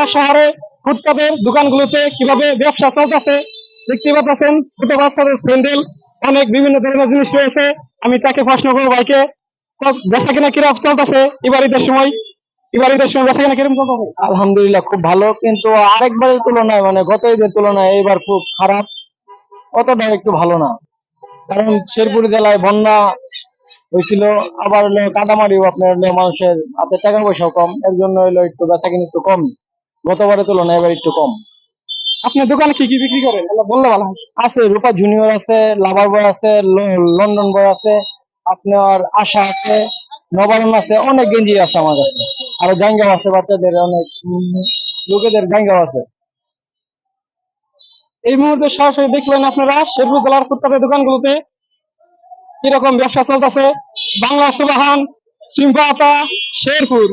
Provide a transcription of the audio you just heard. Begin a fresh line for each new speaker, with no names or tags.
ঢাকা শহরে ফুটপাতের দোকানগুলোতে কীভাবে ব্যবসা চলতেছে দেখতে পাচ্ছেন, ছোট বাচ্চাদের স্যান্ডেল অনেক বিভিন্ন ধরনের জিনিস রয়েছে। আমি তাকে প্রশ্ন করব, ভাইকে বেচা কিনা কীরকম চলতেছে এবার ঈদের সময়? এবার ঈদের সময় বেচা কিনা কীরকম চলতেছে?
আলহামদুলিল্লাহ, খুব ভালো, কিন্তু আরেকবারের তুলনায় মানে গত ঈদের তুলনায় এবার খুব খারাপ, অতটা একটু ভালো না। কারণ শেরপুর জেলায় বন্যা হয়েছিল, আবার কাদামারিও আপনার মানুষের হাতে টাকা পয়সাও কম, এর জন্য হলো একটু বেচা কিনে একটু কম। গতবারের তুলনায় এবার একটু কম।
আপনার দোকানে কি কি বিক্রি করেন? বললে ভালো
আছে রূপা জুনিয়র আছে লাভার বয় আছে লন্ডন বয় আছে আপনার আশা আছে নবারণ আছে অনেক গেঞ্জি আছে আমার কাছে। আর জাঙ্গাও আছে বাচ্চাদের অনেক লোকেদের জাঙ্গাও আছে।
এই মুহূর্তে সরাসরি দেখলেন আপনারা শেরপুর জেলার ফুটপাতের দোকানগুলোতে কীরকম ব্যবসা চলতেছে। বাংলা সুবাহান সিম্পাতা শেরপুর।